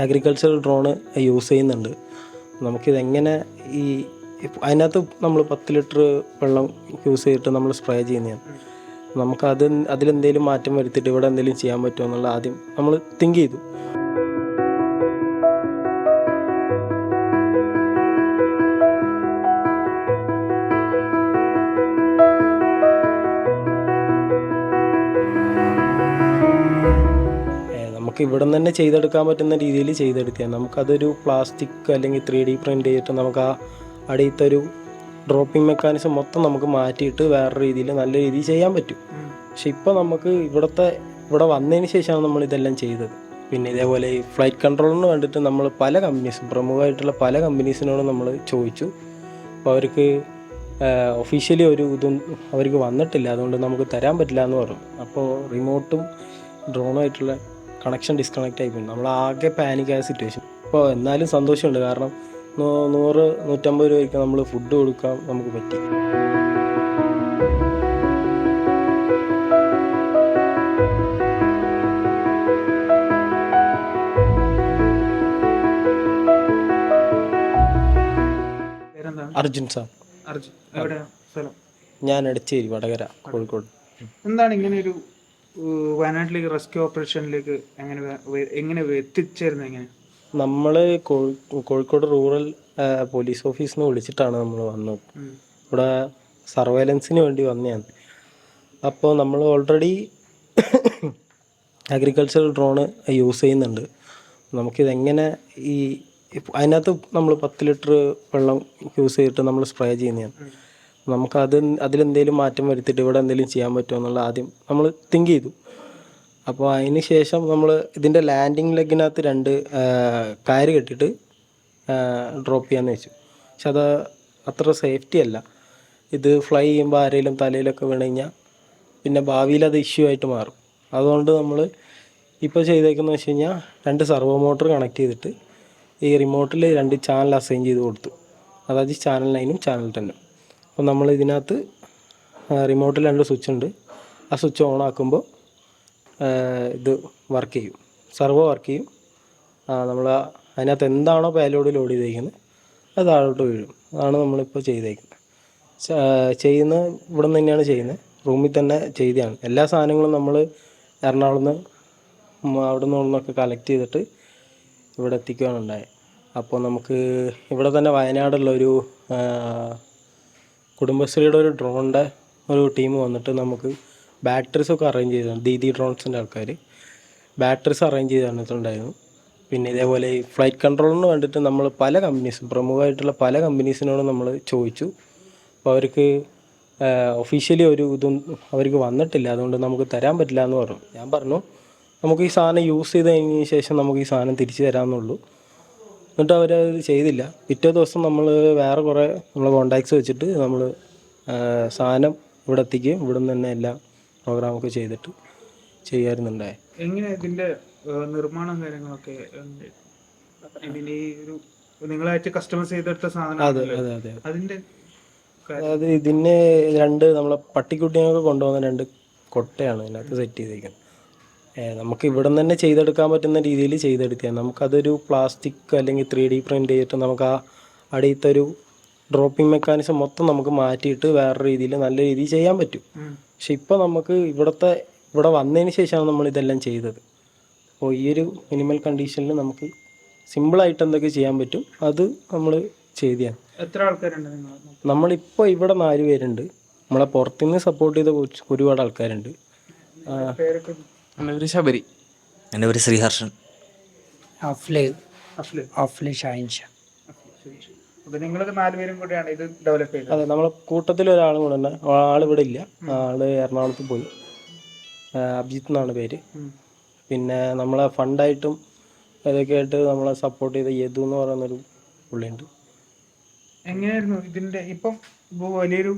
Agricultural drone use ചെയ്യുന്നുണ്ട്. നമുക്കിതെങ്ങനെ ഈ അതിനകത്ത് നമ്മൾ പത്ത് ലിറ്റർ വെള്ളം യൂസ് ചെയ്തിട്ട് നമ്മൾ സ്പ്രേ ചെയ്യുന്നതാണ്. നമുക്കത് അത് അതിലെന്തെങ്കിലും മാറ്റം വരുത്തിയിട്ട് ഇവിടെ എന്തെങ്കിലും ചെയ്യാൻ പറ്റുമോ എന്നുള്ള ആദ്യം നമ്മൾ തിങ്ക് ചെയ്തു. നമുക്ക് ഇവിടെ നിന്ന് തന്നെ ചെയ്തെടുക്കാൻ പറ്റുന്ന രീതിയിൽ ചെയ്തെടുക്കുക. നമുക്കതൊരു പ്ലാസ്റ്റിക് അല്ലെങ്കിൽ ത്രീ ഡി പ്രിന്റ് ചെയ്തിട്ട് നമുക്ക് ആ അടിയത്തെ ഒരു ഡ്രോപ്പിംഗ് മെക്കാനിസം മൊത്തം നമുക്ക് മാറ്റിയിട്ട് വേറെ രീതിയിൽ നല്ല രീതിയിൽ ചെയ്യാൻ പറ്റും. പക്ഷെ ഇപ്പോൾ നമുക്ക് ഇവിടുത്തെ ഇവിടെ വന്നതിന് ശേഷമാണ് നമ്മൾ ഇതെല്ലാം ചെയ്തത്. പിന്നെ ഇതേപോലെ ഈ ഫ്ലൈറ്റ് കൺട്രോളിന് വേണ്ടിയിട്ട് നമ്മൾ പല കമ്പനീസ് പ്രമുഖമായിട്ടുള്ള പല കമ്പനീസിനോട് നമ്മൾ ചോദിച്ചു. അപ്പോൾ അവർക്ക് ഒഫീഷ്യലി ഒരു ഇതും അവർക്ക് വന്നിട്ടില്ല. അതുകൊണ്ട് നമുക്ക് തരാൻ പറ്റില്ല എന്ന് പറഞ്ഞു. അപ്പോൾ റിമോട്ടും ഡ്രോണുമായിട്ടുള്ള കണക്ഷൻ ഡിസ്കണക്റ്റ് ആയി നമ്മൾ ആകെ പാനിക്കായ സിറ്റുവേഷൻ ഇപ്പോൾ എന്നാലും സന്തോഷമുണ്ട്. കാരണം നൂറ് നൂറ്റമ്പത് രൂപയ്ക്ക് നമ്മൾ ഫുഡ് കൊടുക്കാൻ നമുക്ക് പറ്റി. അർജുൻ സാർ. അർജുൻ. ഞാൻ എടച്ചേരി വടകര കോഴിക്കോട്. എന്താണ് ഇങ്ങനെ ഒരു വയനാട്ടിലേക്ക് റെസ്ക്യൂ ഓപ്പറേഷനിലേക്ക് എങ്ങനെ എങ്ങനെ എത്തിച്ചേരുന്നത് എങ്ങനെ? നമ്മൾ കോഴിക്കോട് റൂറൽ പോലീസ് ഓഫീസിൽ നിന്ന് വിളിച്ചിട്ടാണ് നമ്മൾ വന്നത്. ഇവിടെ സർവൈലൻസിന് വേണ്ടി വന്നതാണ് അപ്പോൾ നമ്മൾ ഓൾറെഡി അഗ്രികൾച്ചറൽ ഡ്രോണ് യൂസ് ചെയ്യുന്നുണ്ട്. നമുക്കിതെങ്ങനെ ഈ അതിനകത്ത് നമ്മൾ പത്ത് ലിറ്റർ വെള്ളം യൂസ് ചെയ്തിട്ട് നമ്മൾ സ്പ്രേ ചെയ്യുന്നതാണ്. നമുക്ക് അത് അതിലെന്തെങ്കിലും മാറ്റം വരുത്തിയിട്ട് ഇവിടെ എന്തെങ്കിലും ചെയ്യാൻ പറ്റുമോ എന്നുള്ള ആദ്യം നമ്മൾ തിങ്ക് ചെയ്തു. അപ്പോൾ അതിന് ശേഷം നമ്മൾ ഇതിന്റെ ലാൻഡിങ് ലെഗിനകത്ത് രണ്ട് കയറ് കെട്ടിയിട്ട് ഡ്രോപ്പ് ചെയ്യാമെന്ന് വെച്ചു. പക്ഷെ അത് അത്ര സേഫ്റ്റി അല്ല. ഇത് ഫ്ലൈ ചെയ്യുമ്പോൾ ആരെങ്കിലും തലയിലൊക്കെ വീണ് കഴിഞ്ഞാൽ പിന്നെ ഭാവിയിൽ അത് ഇഷ്യൂ ആയിട്ട് മാറും. അതുകൊണ്ട് നമ്മൾ ഇപ്പോൾ ചെയ്തേക്കുന്നത് വെച്ച് കഴിഞ്ഞാൽ രണ്ട് സർവോ മോട്ടർ കണക്ട് ചെയ്തിട്ട് ഈ റിമോട്ടിൽ രണ്ട് ചാനൽ അസൈൻ ചെയ്ത് കൊടുത്തു. അതായത് ചാനൽ നയനും ചാനൽ ടെന്നും അപ്പോൾ നമ്മൾ ഇതിനകത്ത് റിമോട്ടിൽ രണ്ട് സ്വിച്ച് ഉണ്ട്. ആ സ്വിച്ച് ഓൺ ആക്കുമ്പോൾ ഇത് വർക്ക് ചെയ്യും. സർവോ വർക്ക് ചെയ്യും. നമ്മൾ അതിനകത്ത് എന്താണോ പേലോഡ് ലോഡ് ചെയ്തേക്കുന്നത് അത് താഴോട്ട് വീഴും. അതാണ് നമ്മളിപ്പോൾ ചെയ്തേക്കുന്നത് ചെയ്യുന്ന ഇവിടെ നിന്ന് തന്നെയാണ് ചെയ്യുന്നത് റൂമിൽ തന്നെ ചെയ്തതാണ്. എല്ലാ സാധനങ്ങളും നമ്മൾ എറണാകുളത്ത് നിന്ന് അവിടെ നിന്ന് നിന്നൊക്കെ കളക്ട് ചെയ്തിട്ട് ഇവിടെ എത്തിക്കുകയാണ് ഉണ്ടായത് അപ്പോൾ നമുക്ക് ഇവിടെ തന്നെ വയനാടുള്ള ഒരു കുടുംബശ്രീയുടെ ഒരു ഡ്രോണിന്റെ ഒരു ടീം വന്നിട്ട് നമുക്ക് ബാറ്ററീസ് ഒക്കെ അറേഞ്ച് ചെയ്തു ദീദി ഡ്രോൺസിന്റെ ആൾക്കാർ ബാറ്ററീസ് അറേഞ്ച് ചെയ്ത് തന്നിട്ടുണ്ടായിരുന്നു പിന്നെ ഇതേപോലെ ഈ ഫ്ലൈറ്റ് കൺട്രോളിന് വേണ്ടിയിട്ട് നമ്മൾ പല കമ്പനീസും പ്രമുഖമായിട്ടുള്ള പല കമ്പനീസിനോട് നമ്മൾ ചോദിച്ചു. അപ്പോൾ അവർക്ക് ഒഫീഷ്യലി ഒരു ഇതും അവർക്ക് വന്നിട്ടില്ല. അതുകൊണ്ട് നമുക്ക് തരാൻ പറ്റില്ല എന്ന് പറഞ്ഞു. ഞാൻ പറഞ്ഞു നമുക്ക് ഈ സാധനം യൂസ് ചെയ്ത് കഴിഞ്ഞതിന് ശേഷം നമുക്ക് ഈ സാധനം തിരിച്ചു തരാമെന്നുള്ളൂ. എന്നിട്ട് അവരത് ചെയ്തില്ല. പിറ്റേ ദിവസം നമ്മൾ വേറെ കുറേ നമ്മൾ കോണ്ടാക്ട്സ് വെച്ചിട്ട് നമ്മൾ സാധനം ഇവിടെ എത്തിക്കുകയും ഇവിടെ നിന്ന് തന്നെ എല്ലാ പ്രോഗ്രാമൊക്കെ ചെയ്തിട്ട് ചെയ്യാറുണ്ടായി. എങ്ങനെ ഇതിന്റെ നിർമ്മാണം കാര്യങ്ങളൊക്കെ ഈ ഒരു നിങ്ങളായിട്ട് കസ്റ്റമൈസ് ചെയ്തെടുത്ത സാധനം അതെ അതെ അതെ അതിന്റെ അതായത് ഇതിന് രണ്ട് നമ്മളെ പട്ടിക്കുട്ടിയൊക്കെ കൊണ്ടുപോകുന്ന രണ്ട് കൊട്ടയാണ് ഇതിനകത്ത് സെറ്റ് ചെയ്തേക്കുന്നത്. ഏഹ് നമുക്ക് ഇവിടെ തന്നെ ചെയ്തെടുക്കാൻ പറ്റുന്ന രീതിയിൽ ചെയ്തെടുക്കുക നമുക്കതൊരു പ്ലാസ്റ്റിക് അല്ലെങ്കിൽ ത്രീ ഡി പ്രിന്റ് ചെയ്തിട്ട് നമുക്ക് ആ അടിയത്തെ ഒരു ഡ്രോപ്പിംഗ് മെക്കാനിസം മൊത്തം നമുക്ക് മാറ്റിയിട്ട് വേറെ രീതിയിൽ നല്ല രീതിയിൽ ചെയ്യാൻ പറ്റും. പക്ഷെ ഇപ്പോൾ നമുക്ക് ഇവിടുത്തെ ഇവിടെ വന്നതിന് ശേഷമാണ് നമ്മൾ ഇതെല്ലാം ചെയ്തത്. അപ്പോൾ ഈ ഒരു മിനിമൽ കണ്ടീഷനിൽ നമുക്ക് സിമ്പിളായിട്ട് എന്തൊക്കെ ചെയ്യാൻ പറ്റും അത് നമ്മൾ ചെയ്തിയാണ് എത്ര ആൾക്കാരുണ്ട് നമ്മളിപ്പോൾ ഇവിടെ നാല് പേരുണ്ട്. നമ്മളെ പുറത്തുനിന്ന് സപ്പോർട്ട് ചെയ്ത ഒരുപാട് ആൾക്കാരുണ്ട്. എന്റെ പേര് ശബരി. എന്റെ പേര് ശ്രീഹർഷൻ. അഫ്ലെ അഫ്ല് അഫ്ലെ ഷാഹിൻ ഷാ അപ്പൊ നിങ്ങളൊക്കെ നാലുപേരും കൂടിയാണ് ഇത് ഡെവലപ്പ് ചെയ്തത്. അതെ നമ്മൾ കൂട്ടത്തിൽ ഒരാൾ കൂടെ ഉണ്ട്. ആൾ ഇവിടെ ഇല്ല. ആൾ എറണാകുളത്ത് പോയി. അഭിജിത്ത് എന്നാണ് പേര്. പിന്നെ നമ്മളെ ഫണ്ടായിട്ടും ഇതൊക്കെ ആയിട്ട് നമ്മളെ സപ്പോർട്ട് ചെയ്ത യദു എന്ന് പറയുന്നൊരു പുള്ളിയുണ്ട്. എങ്ങനെയായിരുന്നു ഇതിന്റെ ഇപ്പം ഇപ്പൊ വലിയൊരു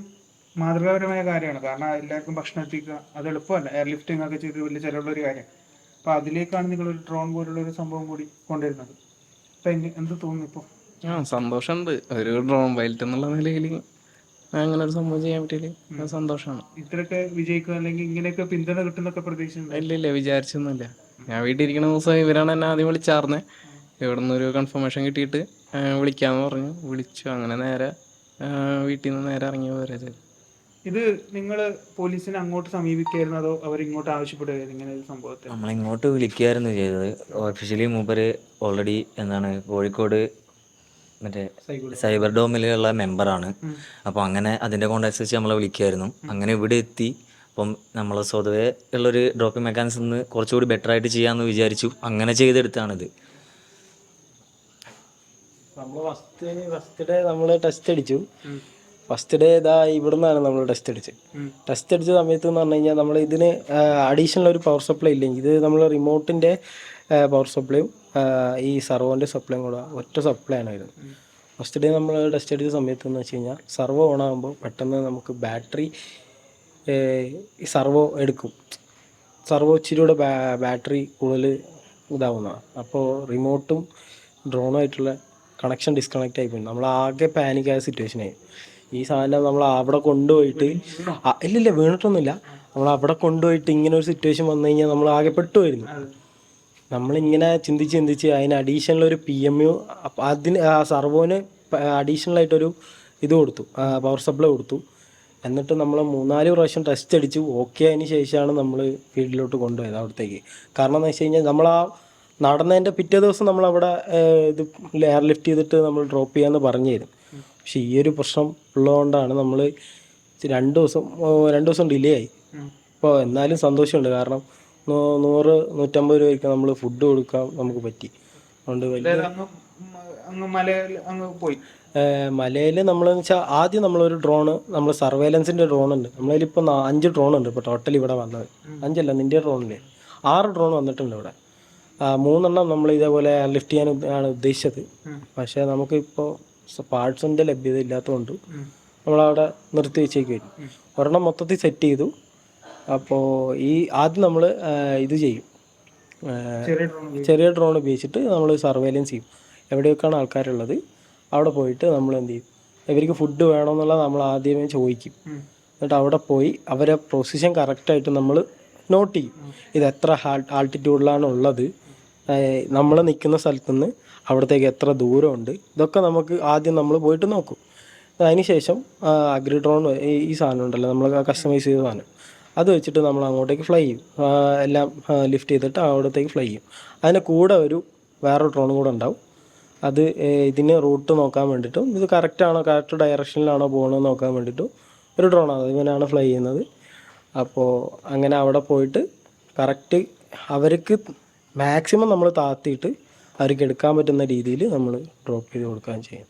മാതൃകാപരമായ കാര്യമാണ്. കാരണം എല്ലാവർക്കും ഭക്ഷണം എത്തിക്കുക അത് എളുപ്പമല്ല. എയർ ലിഫ്റ്റിംഗ് ഒക്കെ ചെയ്ത് വലിയ ചിലവുള്ള ഒരു കാര്യം. അപ്പൊ അതിലേക്കാണ് നിങ്ങൾ ഒരു ഡ്രോൺ പോലുള്ള ഒരു സംഭവം കൂടി കൊണ്ടുവരുന്നത്. അപ്പൊ എന്ത് തോന്നുന്നു ഇപ്പൊ? ആ സന്തോഷമുണ്ട്. ഒരു ഡ്രോൺ പൈലറ്റ് എന്നുള്ള നിലയിൽ അങ്ങനെ ഒരു സംഭവം ചെയ്യാൻ പറ്റിയില്ല? സന്തോഷമാണ്. ഇത്രയൊക്കെ വിജയിക്കുക അല്ലെങ്കിൽ ഇങ്ങനെയൊക്കെ പിന്തുണ കിട്ടുന്നൊക്കെ പ്രതീക്ഷയുണ്ട് ഇല്ല ഇല്ല. വിചാരിച്ചൊന്നുമില്ല. ഞാൻ വീട്ടിൽ ഇരിക്കുന്ന ദിവസം ഇവരാണ് എന്നെ ആദ്യം വിളിച്ചാർന്നെ. ഇവിടെ ഒരു കൺഫർമേഷൻ കിട്ടിയിട്ട് വിളിക്കാമെന്ന് പറഞ്ഞു. വിളിച്ചു. അങ്ങനെ നേരെ വീട്ടിൽ നിന്ന് നേരെ ഇറങ്ങി പോരാ ഇത് നിങ്ങൾ പോലീസിനെ അങ്ങോട്ട് സമീപിക്കായിരുന്നു അതോ അവർ ഇങ്ങോട്ട് ആവശ്യപ്പെടുകയായിരുന്നു? ഇങ്ങനെ ഒരു സംഭവത്തെ. നമ്മളിങ്ങോട്ട് വിളിക്കുകയായിരുന്നു ചെയ്തത്. ഓഫീഷ്യലി മൂപ്പര് ഓൾറെഡി എന്താണ് കോഴിക്കോട് മറ്റേ സൈബർ ഡോമിലുള്ള മെമ്പറാണ്. അപ്പോൾ അങ്ങനെ അതിന്റെ കോണ്ടാക്ട്സ് വെച്ച് നമ്മളെ വിളിക്കുമായിരുന്നു അങ്ങനെ ഇവിടെ എത്തി. അപ്പം നമ്മൾ സ്വതവേ ഉള്ളൊരു ഡ്രോപ്പിംഗ് മെക്കാനിസം കുറച്ചുകൂടി ബെറ്റർ ആയിട്ട് ചെയ്യാമെന്ന് വിചാരിച്ചു. അങ്ങനെ ചെയ്തെടുത്താണിത്. നമ്മൾ ഫസ്റ്റ് ഫസ്റ്റ് ഡേ നമ്മൾ ടെസ്റ്റ് അടിച്ചു. ഫസ്റ്റ് ഡേ ഇതാ ഇവിടെ നിന്നാണ് നമ്മൾ ടെസ്റ്റ് അടിച്ചത്. ടെസ്റ്റ് അടിച്ച സമയത്ത് എന്ന് പറഞ്ഞു കഴിഞ്ഞാൽ നമ്മൾ ഇതിന് അഡീഷണൽ ഒരു പവർ സപ്ലൈ ഇല്ലെങ്കിൽ ഇത് നമ്മൾ റിമോട്ടിന്റെ പവർ സപ്ലൈയും ഈ സർവോന്റെ സപ്ലൈയും കൂടെ ഒറ്റ സപ്ലൈ ആണ് വരുന്നത്. ഫസ്റ്റ് ഡേ നമ്മൾ ടെസ്റ്റ് അടിച്ച സമയത്ത് എന്ന് വെച്ച് കഴിഞ്ഞാൽ സർവോ ഓൺ ആകുമ്പോൾ പെട്ടെന്ന് നമുക്ക് ബാറ്ററി സർവോ എടുക്കും. സർവോ ഇച്ചിരിയുടെ ബാറ്ററി കൂടുതൽ ഇതാവുന്നതാണ്. അപ്പോൾ റിമോട്ടും ഡ്രോണുമായിട്ടുള്ള കണക്ഷൻ ഡിസ്കണക്റ്റ് ആയിപ്പോയി പോയി. നമ്മൾ ആകെ പാനിക് ആയ സിറ്റുവേഷനായി ഈ സാധനം നമ്മൾ അവിടെ കൊണ്ടുപോയിട്ട് ഇല്ല ഇല്ലില്ല വീണിട്ടൊന്നുമില്ല. നമ്മൾ അവിടെ കൊണ്ടുപോയിട്ട് ഇങ്ങനെ ഒരു സിറ്റുവേഷൻ വന്നു കഴിഞ്ഞാൽ നമ്മൾ ആകെ പെട്ടുമായിരുന്നു നമ്മളിങ്ങനെ ചിന്തിച്ച് ചിന്തിച്ച് അതിന് അഡീഷണൽ ഒരു പി എം യു അതിന് ആ സർവോന് അഡീഷണൽ ആയിട്ടൊരു ഇത് കൊടുത്തു. പവർ സപ്ലൈ കൊടുത്തു. എന്നിട്ട് നമ്മൾ മൂന്നാൽ പ്രാവശ്യം ടെസ്റ്റ് അടിച്ചു. ഓക്കെ അതിന് ശേഷമാണ് നമ്മൾ ഫീൽഡിലോട്ട് കൊണ്ടുപോയത് അവിടത്തേക്ക്. കാരണം എന്ന് വെച്ച് കഴിഞ്ഞാൽ നമ്മൾ ആ നടന്നതിന്റെ പിറ്റേ ദിവസം നമ്മളവിടെ അവിടെ ഇത് എയർ ലിഫ്റ്റ് ചെയ്തിട്ട് നമ്മൾ ഡ്രോപ്പ് ചെയ്യാമെന്ന് പറഞ്ഞിരുന്നു പക്ഷെ ഈ ഒരു പ്രശ്നം ഉള്ളതുകൊണ്ടാണ് നമ്മൾ രണ്ട് ദിവസം രണ്ട് ദിവസം ഡിലേ ആയി. അപ്പോൾ എന്നാലും സന്തോഷമുണ്ട്. കാരണം നൂറ് നൂറ്റമ്പത് രൂപയ്ക്ക് നമ്മൾ ഫുഡ് കൊടുക്കാൻ നമുക്ക് പറ്റി. അതുകൊണ്ട് വലിയ പോയി. മലയിൽ നമ്മൾ വെച്ചാൽ ആദ്യം നമ്മളൊരു ഡ്രോണ് നമ്മൾ സർവേലൻസിന്റെ ഡ്രോൺ ഉണ്ട്. നമ്മളതിലിപ്പോൾ അഞ്ച് ഡ്രോൺ ഉണ്ട് ഇപ്പോൾ ടോട്ടൽ ഇവിടെ വന്നത്. അഞ്ചല്ല നിന്റെ ഡ്രോണിൽ ആറ് ഡ്രോൺ വന്നിട്ടുണ്ട് ഇവിടെ. മൂന്നെണ്ണം നമ്മൾ ഇതേപോലെ ലിഫ്റ്റ് ചെയ്യാൻ ആണ് ഉദ്ദേശിച്ചത്. പക്ഷേ നമുക്കിപ്പോൾ പാർട്സിന്റെ ലഭ്യത ഇല്ലാത്തതുകൊണ്ട് നമ്മളവിടെ നിർത്തി വെച്ചേക്കുമായിരുന്നു ഒരെണ്ണം മൊത്തത്തിൽ സെറ്റ് ചെയ്തു. അപ്പോൾ ഈ ആദ്യം നമ്മൾ ഇത് ചെയ്യും. ചെറിയ ഡ്രോൺ ഉപയോഗിച്ചിട്ട് നമ്മൾ സർവേലൻസ് ചെയ്യും. എവിടെയൊക്കെയാണ് ആൾക്കാരുള്ളത് അവിടെ പോയിട്ട് നമ്മൾ എന്ത് ചെയ്യും? ഇവർക്ക് ഫുഡ് വേണമെന്നുള്ള നമ്മൾ ആദ്യമേ ചോദിക്കും. എന്നിട്ട് അവിടെ പോയി അവരെ പൊസിഷൻ കറക്റ്റായിട്ട് നമ്മൾ നോട്ട് ചെയ്യും. ഇത് എത്ര ആൾട്ടിറ്റ്യൂഡിലാണ് ഉള്ളത്. നമ്മൾ നിൽക്കുന്ന സ്ഥലത്തുനിന്ന് അവിടത്തേക്ക് എത്ര ദൂരമുണ്ട്? ഇതൊക്കെ നമുക്ക് ആദ്യം നമ്മൾ പോയിട്ട് നോക്കും. അതിനുശേഷം അഗ്രി ഡ്രോൺ ഈ സാധനം ഉണ്ടല്ലോ നമ്മൾ കസ്റ്റമൈസ് ചെയ്ത സാധനം. അത് വെച്ചിട്ട് നമ്മൾ അങ്ങോട്ടേക്ക് ഫ്ലൈ ചെയ്യും. എല്ലാം ലിഫ്റ്റ് ചെയ്തിട്ട് അവിടത്തേക്ക് ഫ്ലൈ ചെയ്യും. അതിന് കൂടെ ഒരു വേറൊരു ഡ്രോണും കൂടെ ഉണ്ടാവും. അത് ഇതിന് റൂട്ട് നോക്കാൻ വേണ്ടിയിട്ടും ഇത് കറക്റ്റാണോ കറക്റ്റ് ഡയറക്ഷനിലാണോ പോകണമെന്ന് നോക്കാൻ വേണ്ടിയിട്ടും ഒരു ഡ്രോണാണ് ഇവനാണ് ഫ്ലൈ ചെയ്യുന്നത്. അപ്പോൾ അങ്ങനെ അവിടെ പോയിട്ട് കറക്റ്റ് അവർക്ക് മാക്സിമം നമ്മൾ താത്തിയിട്ട് അവർക്ക് എടുക്കാൻ പറ്റുന്ന രീതിയിൽ നമ്മൾ ഡ്രോപ്പ് ചെയ്ത് കൊടുക്കുകയും ചെയ്യും.